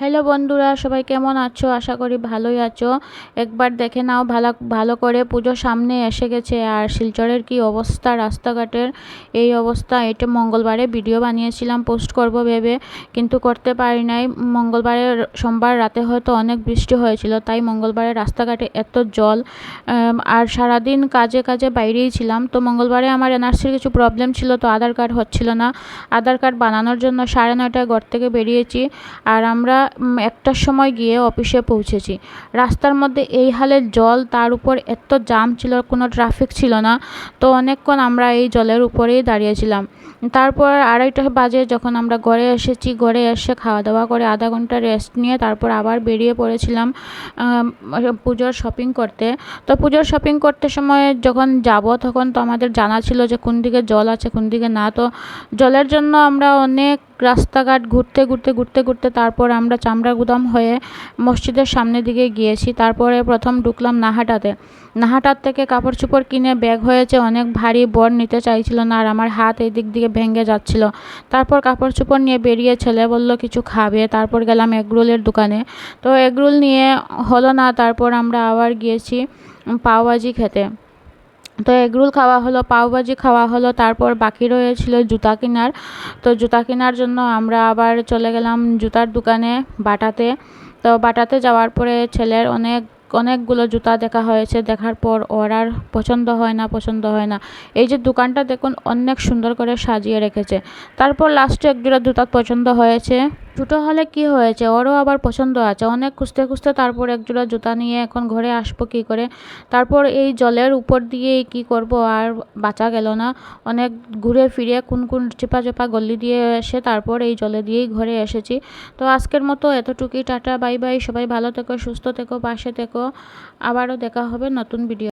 Hello বন্ধুরা, সবাই কেমন আছো? আশা করি ভালোই আছো। একবার দেখে নাও, ভালো ভালো করে পুজো সামনে এসে গেছে। আর শিলচরের কি অবস্থা রাস্তাঘাটের? এই অবস্থা, এটা মঙ্গলবারে ভিডিও বানিয়েছিলাম পোস্ট করব ভেবে, কিন্তু করতে পারি নাই। মঙ্গলবারের সোমবার রাতে হয়তো অনেক বৃষ্টি হয়েছিল, তাই মঙ্গলবারে রাস্তাঘাটে এত জল আর সারাদিন কাজে কাজে বাইরেই ছিলাম। তো মঙ্গলবারে আমার এনআরসির কিছু প্রবলেম ছিল, তো আধার কার্ড হচ্ছিল না। আধার কার্ড বানানোর জন্য সাড়ে নয়টায় ঘর থেকে বেরিয়েছি। আর আমরা একটার সময় গিয়ে অফিসে পৌঁছেছি। রাস্তার মধ্যে এই হালের জল, তার উপর এত জাম ছিল, কোনো ট্রাফিক ছিল না। তো অনেকক্ষণ আমরা এই জলের উপরেই দাঁড়িয়েছিলাম তারপর আড়াইটা বাজে যখন আমরা ঘরে এসেছি, ঘরে এসে খাওয়া দাওয়া করে আধা ঘণ্টা রেস্ট নিয়ে তারপর আবার বেরিয়ে পড়েছিলাম পুজোর শপিং করতে। তো পুজোর শপিং করতে সময় যখন যাব, তখন তো আমাদের জানা ছিল যে কোন দিকে জল আছে, কোন দিকে না। তো জলের জন্য আমরা অনেক রাস্তাঘাট ঘুরতে ঘুরতে ঘুরতে ঘুরতে তারপর আমরা চামড়া গুদাম হয়ে মসজিদের সামনের দিকে গিয়েছি। তারপরে প্রথম ঢুকলাম নাহাটাতে। নাহাটার থেকে কাপড় চোপড় কিনে ব্যাগ হয়েছে, অনেক ভারী বর নিতে চাইছিল না আর আমার হাত এই দিক দিকে ভেঙে যাচ্ছিল। তারপর কাপড় চোপড় নিয়ে বেরিয়ে ছেলে বলল, কিছু খাবে? তারপর গেলাম এগরোলের দোকানে। তো এগরোল নিয়ে হলো না, তারপর আমরা আবার গিয়েছি পাওভাজি খেতে। তো এগরোল খাওয়া হলো পাওভাজি খাওয়া হলো, তারপর বাকি রয়েছিল জুতা কেনার। তো জুতা কেনার জন্য আমরা আবার চলে গেলাম জুতার দোকানে বাটাতে। তো বাটাতে যাওয়ার পরে ছেলের অনেক, অনেকগুলো জুতা দেখা হয়েছে, দেখার পর ওর আর পছন্দ হয় না, পছন্দ হয় না। এই যে দোকানটা দেখুন, অনেক সুন্দর করে সাজিয়ে রেখেছে। তারপর লাস্টে এক জোড়া জুতা পছন্দ হয়েছে। ছোটো হলে কি হয়েছে? ওরও আবার পছন্দ আছে। অনেক খুঁজতে খুঁজতে তারপর এক জোড়া জুতা নিয়ে এখন ঘরে আসব কী করে? তারপর এই জলের উপর দিয়ে কি করব? আর বাঁচা গেল না। অনেক ঘুরে ফিরে কোন কোন চেপা চেপা গলি দিয়ে এসে তারপর এই জলে দিয়েই ঘরে এসেছি। তো আজকের মতো এতটুকুই। Tata, bye bye. সবাই ভালো থেকো, সুস্থ থেকো, পাশে থেকো। আবারও দেখা হবে নতুন ভিডিও